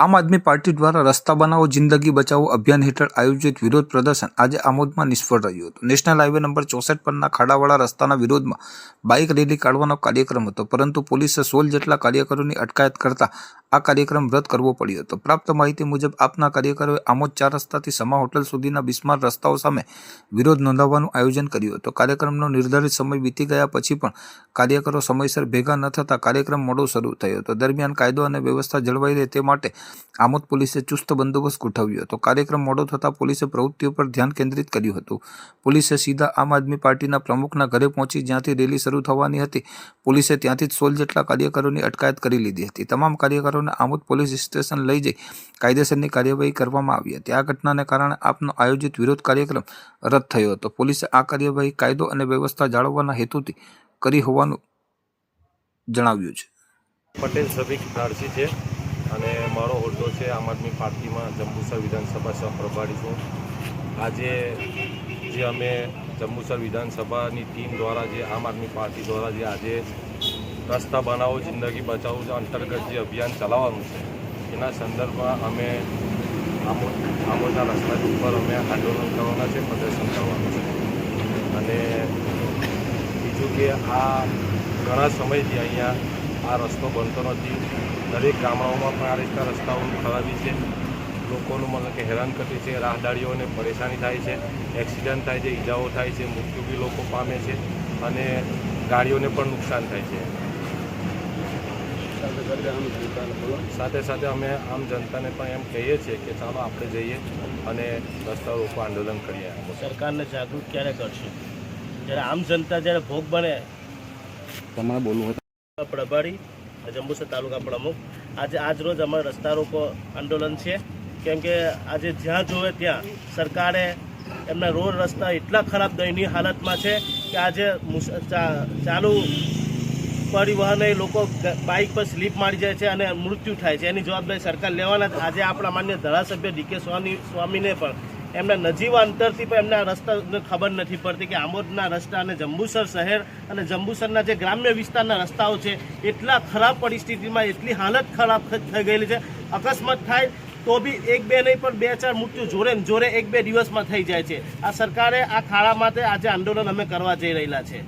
આમ આદમી પાર્ટી દ્વારા રસ્તા બનાવો, જિંદગી બચાવો અભિયાન હેઠળ આયોજિત વિરોધ પ્રદર્શન આજે આમોદમાં નિષ્ફળ રહ્યું હતું. નેશનલ હાઈવે નંબર ચોસઠ પરના ખાડાવાળા રસ્તાના વિરોધમાં બાઇક રેલી કાઢવાનો કાર્યક્રમ હતો, પરંતુ પોલીસે સોળ જેટલા કાર્યકરોની અટકાયત કરતા આ કાર્યક્રમ રદ કરવો પડ્યો હતો. પ્રાપ્ત માહિતી મુજબ, આપના કાર્યકરોએ આમોદ ચાર રસ્તાથી સમા હોટલ સુધીના બિસ્માર રસ્તાઓ સામે વિરોધ નોંધાવવાનું આયોજન કર્યું હતું. કાર્યક્રમનો નિર્ધારિત સમય વીતી ગયા પછી પણ કાર્યકરો સમયસર ભેગા ન થતાં કાર્યક્રમ મોડો શરૂ થયો હતો. દરમિયાન કાયદો અને વ્યવસ્થા જળવાઈ રહે તે માટે આમોદ પોલીસે ચુસ્ત બંદોબસ્ત ગોઠવ્યો હતો. કાર્યક્રમ મોડો થતાં પોલીસે પ્રવૃત્તિઓ પર ધ્યાન કેન્દ્રિત કર્યું હતું. પોલીસે સીધા આમ આદમી પાર્ટીના પ્રમુખના ઘરે પહોંચી જ્યાંથી રેલી શરૂ થવાની હતી. પોલીસે ત્યાંથી જ સોળ જેટલા કાર્યકરોની અટકાયત કરી લીધી હતી. તમામ કાર્યકરોને આમોદ પોલીસ સ્ટેશન લઈ જઈ કાયદેસરની કાર્યવાહી કરવામાં આવી હતી. આ ઘટનાને કારણે આપનો આયોજિત વિરોધ કાર્યક્રમ રદ થયો હતો. પોલીસે આ કાર્યવાહી કાયદો અને વ્યવસ્થા જાળવવાના હેતુથી કરી હોવાનું જણાવ્યું છે. પટેલ સભિક નારસી છે અને મારો હોદ્દો છે આમ આદમી પાર્ટીમાં જંબુસર વિધાનસભા સહપ્રભારી છું. આજે જે અમે જંબુસર વિધાનસભાની ટીમ દ્વારા જે આમ આદમી પાર્ટી દ્વારા જે આજે રસ્તા બનાવો, જિંદગી બચાવો જે અંતર્ગત જે અભિયાન ચલાવવાનું છે. એના સંદર્ભમાં અમે આમોદ આમોદના રસ્તા ઉપર અમે આંદોલન કરવાના છે, પ્રદર્શન કરવાનું છે. અને બીજું કે આ ઘણા સમયથી અહીંયા આ રસ્તો બનતો નથી. દરેક ગામડાઓમાં પણ આ રીતના રસ્તાઓની ખરાબી છે. લોકોનું મતલબ કે હેરાન કરતી છે, રાહદારીઓને પરેશાની થાય છે, એક્સિડન્ટ થાય છે, ઈજાઓ થાય છે, મૃત્યુ બી લોકો પામે છે અને ગાડીઓને પણ નુકસાન થાય છે. સાથે સાથે અમે આમ જનતાને પણ એમ કહીએ છીએ કે ચાલો આપણે જઈએ અને રસ્તા રોકો આંદોલન કરીએ. સરકારને જાગૃત ક્યારે કરશે? જ્યારે આમ જનતા જ્યારે ભોગ બને તમારે બોલવું પ્રભારી જંબુસર તાલુકા પ્રમુખ આજે આજ રોજ અમારે રસ્તા રોકો આંદોલન છે. કેમ કે આજે જ્યાં જોવે ત્યાં સરકારે એમના રોડ રસ્તા એટલા ખરાબ દયનીય હાલતમાં છે કે આજે મુસ- ચા- ચાલુ પરિવહન એ લોકો બાઇક પર સ્લીપ મારી જાય છે અને મૃત્યુ થાય છે. એની જવાબદારી સરકાર લેવાના આજે આપણા માન્ય ધારાસભ્ય ડીકે સ્વામી સ્વામીને પણ એમના નજીવા અંતરથી પણ એમના રસ્તાને ખબર નથી પડતી કે આમોદના રસ્તા અને જંબુસર શહેર અને જંબુસરના જે ગ્રામ્ય વિસ્તારના રસ્તાઓ છે, એટલા ખરાબ પરિસ્થિતિમાં એટલી હાલત ખરાબ થઈ ગયેલી છે. અકસ્માત થાય તો બી એક બે નહીં, પણ બે ચાર મૃત્યુ ને જોડે એક બે દિવસમાં થઈ જાય છે. આ સરકારે આ ખાડા માટે આજે આંદોલન અમે કરવા જઈ રહેલા છે.